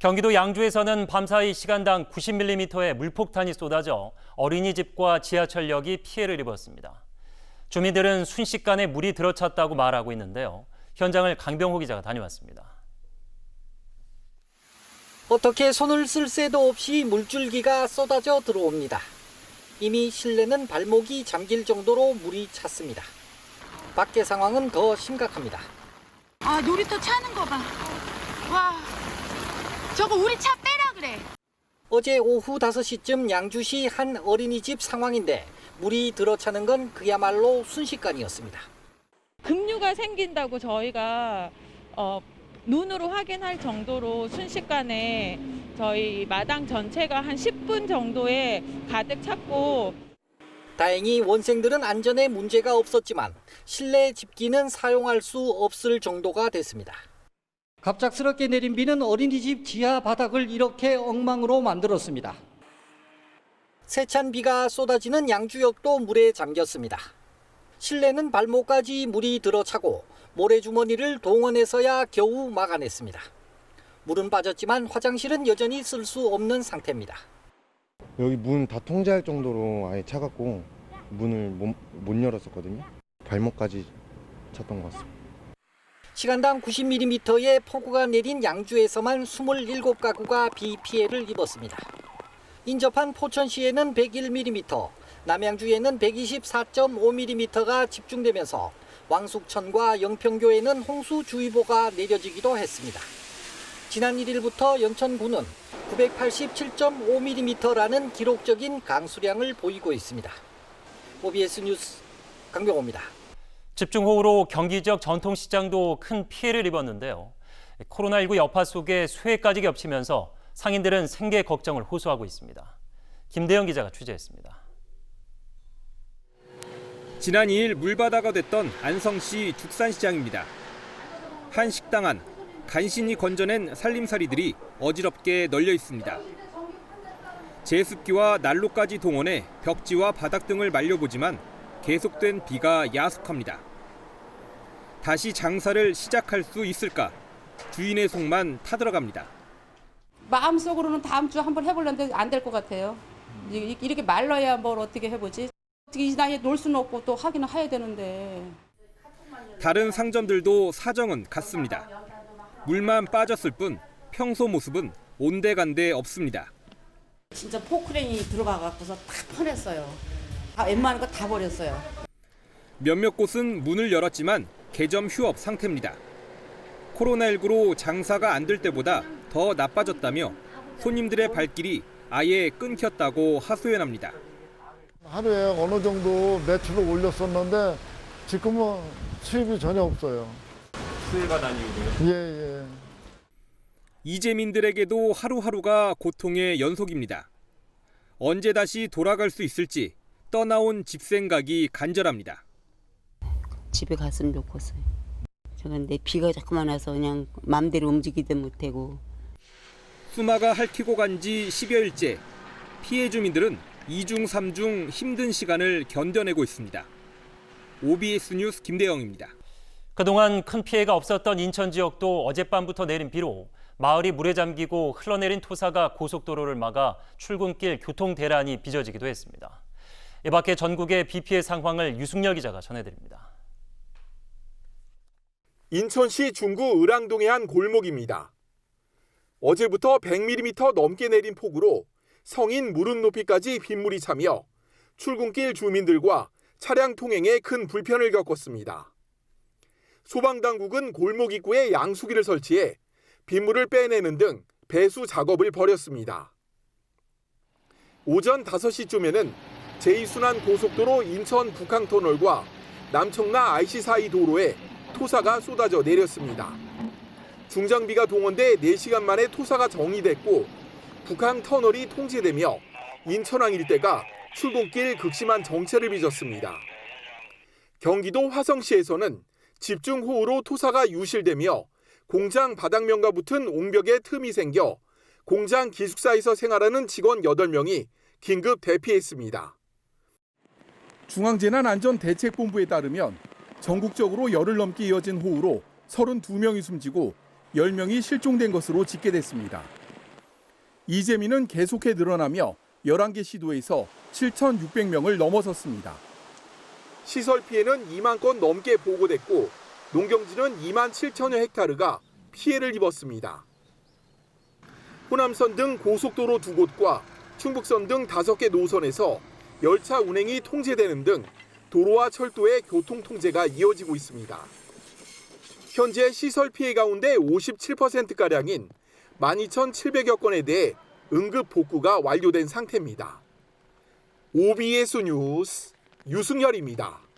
경기도 양주에서는 밤사이 시간당 90mm의 물폭탄이 쏟아져 어린이집과 지하철역이 피해를 입었습니다. 주민들은 순식간에 물이 들어찼다고 말하고 있는데요. 현장을 강병호 기자가 다녀왔습니다. 어떻게 손을 쓸 새도 없이 물줄기가 쏟아져 들어옵니다. 이미 실내는 발목이 잠길 정도로 물이 찼습니다. 밖의 상황은 더 심각합니다. 아 놀이터 차는 거 봐. 와 저거 우리 차 빼라 그래. 어제 오후 5시쯤 양주시 한 어린이집 상황인데 물이 들어차는 건 그야말로 순식간이었습니다. 급류가 생긴다고 저희가 어, 눈으로 확인할 정도로 순식간에 저희 마당 전체가 한 10분 정도에 가득 찼고 다행히 원생들은 안전에 문제가 없었지만 실내 집기는 사용할 수 없을 정도가 됐습니다. 갑작스럽게 내린 비는 어린이집 지하 바닥을 이렇게 엉망으로 만들었습니다. 세찬 비가 쏟아지는 양주역도 물에 잠겼습니다. 실내는 발목까지 물이 들어차고 모래주머니를 동원해서야 겨우 막아냈습니다. 물은 빠졌지만 화장실은 여전히 쓸 수 없는 상태입니다. 여기 문 다 통제할 정도로 아예 차갑고 문을 못, 못 열었었거든요. 발목까지 찼던 것 같습니다. 시간당 90mm의 폭우가 내린 양주에서만 27가구가 비 피해를 입었습니다. 인접한 포천시에는 101mm, 남양주에는 124.5mm가 집중되면서 왕숙천과 영평교에는 홍수주의보가 내려지기도 했습니다. 지난 1일부터 연천군은 987.5mm라는 기록적인 강수량을 보이고 있습니다. OBS 뉴스 강병호입니다. 집중호우로 경기 지역 전통시장도 큰 피해를 입었는데요. 코로나19 여파 속에 수해까지 겹치면서 상인들은 생계 걱정을 호소하고 있습니다. 김대영 기자가 취재했습니다. 지난 2일 물바다가 됐던 안성시 죽산시장입니다. 한 식당 안 간신히 건져낸 살림살이들이 어지럽게 널려 있습니다. 제습기와 난로까지 동원해 벽지와 바닥 등을 말려보지만 계속된 비가 야속합니다. 다시 장사를 시작할 수 있을까? 주인의 속만 타들어갑니다. 마음속으로는 다음 주 한번 해보려는데 안 될 것 같아요. 이- 이렇게 말라야 뭘 어떻게 해보지? 어떻게 이 나이에 놀 수는 없고 또 하기는 해야 되는데. 다른 상점들도 사정은 같습니다. 물만 빠졌을 뿐 평소 모습은 온데간데 없습니다. 진짜 포크레인이 들어가 갖고서 다 퍼냈어요. 다 웬만한 거 다 버렸어요. 몇몇 곳은 문을 열었지만 개점 휴업 상태입니다. 코로나19로 장사가 안 될 때보다 더 나빠졌다며 손님들의 발길이 아예 끊겼다고 하소연합니다. 하루에 어느 정도 매출을 올렸었는데 지금은 수입이 전혀 없어요. 수혜가 다니고요? 예, 예. 이재민들에게도 하루하루가 고통의 연속입니다. 언제 다시 돌아갈 수 있을지 떠나온 집 생각이 간절합니다. 집에 갔으면 좋겠어요. 그런데 비가 자꾸만 와서 그냥 마음대로 움직이지 못하고 수마가 핥히고 간 지 10여일째 피해 주민들은 2중 3중 힘든 시간을 견뎌내고 있습니다. OBS 뉴스 김대영입니다. 그동안 큰 피해가 없었던 인천 지역도 어젯밤부터 내린 비로 마을이 물에 잠기고 흘러내린 토사가 고속도로를 막아 출근길 교통 대란이 빚어지기도 했습니다. 이 밖에 전국의 비 피해 상황을 유승열 기자가 전해드립니다. 인천시 중구 을왕동의 한 골목입니다. 어제부터 100mm 넘게 내린 폭우로 성인 무릎 높이까지 빗물이 차며 출근길 주민들과 차량 통행에 큰 불편을 겪었습니다. 소방당국은 골목 입구에 양수기를 설치해 빗물을 빼내는 등 배수 작업을 벌였습니다. 오전 5시쯤에는 제2순환 고속도로 인천 북항터널과 남청라 IC 사이 도로에 토사가 쏟아져 내렸습니다. 중장비가 동원돼 4시간 만에 토사가 정리됐고 북한 터널이 통제되며 인천항 일대가 출근길 극심한 정체를 빚었습니다. 경기도 화성시에서는 집중호우로 토사가 유실되며 공장 바닥면과 붙은 옹벽에 틈이 생겨 공장 기숙사에서 생활하는 직원 8명이 긴급 대피했습니다. 중앙재난안전대책본부에 따르면 전국적으로 열흘 넘게 이어진 호우로 32명이 숨지고 10명이 실종된 것으로 집계됐습니다. 이재민은 계속해 늘어나며 11개 시도에서 7,600명을 넘어섰습니다. 시설 피해는 2만 건 넘게 보고됐고 농경지는 2만 7천여 헥타르가 피해를 입었습니다. 호남선 등 고속도로 두 곳과 충북선 등 다섯 개 노선에서 열차 운행이 통제되는 등 도로와 철도의 교통 통제가 이어지고 있습니다. 현재 시설 피해 가운데 57%가량인 12,700여 건에 대해 응급 복구가 완료된 상태입니다. OBS 뉴스 유승열입니다.